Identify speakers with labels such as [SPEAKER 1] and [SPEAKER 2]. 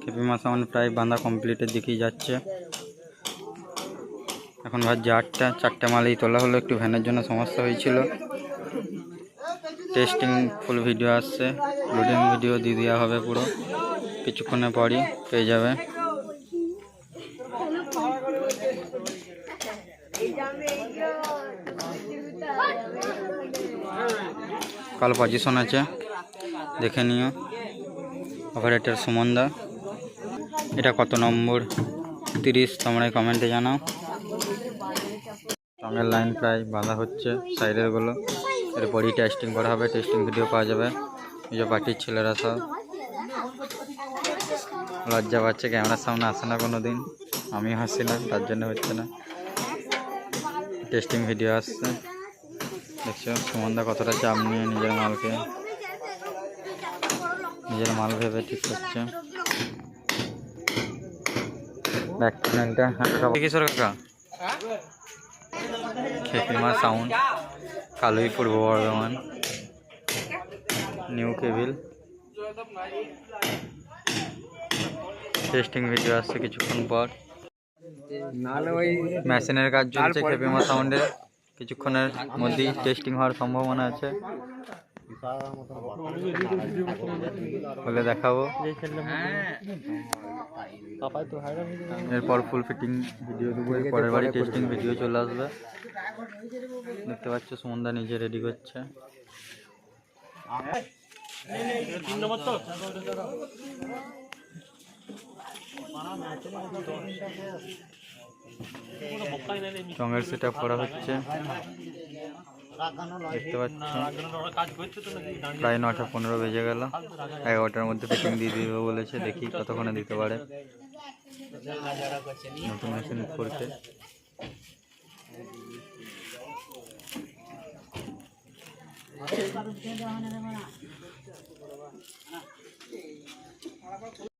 [SPEAKER 1] খেপি মাছ আমার প্রায় বাঁধা কমপ্লিটের দিকেই যাচ্ছে। এখন ভাবছি আটটা, চারটে মালেই তোলা হলো, একটু ভ্যানের জন্য সমস্যা হয়েছিল। টেস্টিং ফুল ভিডিও আসছে লোডিং ভিডিও দিয়ে দেওয়া হবে পুরো। কিছুক্ষণের পরই পেয়ে যাবে। কাল পজিশন আছে। দেখে নিও। অপারেটর সুমনদা। এটা কত নম্বর? তিরিশ, তোমরা কমেন্টে জানাও। রঙের লাইন প্রায় বাঁধা হচ্ছে সাইডেরগুলো। এরপরই টেস্টিং করা হবে টেস্টিং ভিডিও পাওয়া যাবে। যে পার্টির ছেলেরা সব। লজ্জা পাচ্ছে ক্যামেরার সামনে আসে না কোনো দিন আমি হাসি না, তার জন্য হচ্ছে না। টেস্টিং ভিডিও আসছে। দেখছ? সুমনদা কতটা চাপ নিয়ে নিজের মালকে নিজের মাল ভেবে ঠিক করছে। কিশোর কাকা Khepima sound Kalui Purba Bardhaman new cable. Testing video আসছে কিছুক্ষণ পর। মেশিনের কাজ চলছে খেপিমা সাউন্ডের কিছুক্ষণের মধ্যেই টেস্টিং হওয়ার সম্ভাবনা আছে। বলে দেখাবো। এরপর ফুল ফিটিং ভিডিও দেবো। পরের বাড়ি টেস্টিং ভিডিও চলে আসবে। দেখতে পাচ্ছ সুমনদা নিজে রেডি করছে। চঙের সেট করা হচ্ছে। দেখতে পাচ্ছ প্রায় নটা পনেরো বেজে গেল। এগারোটার মধ্যে ফিটিং দিয়ে দিবে বলেছে। দেখি কতক্ষণে দিতে পারে। নতুন মেশিন করছে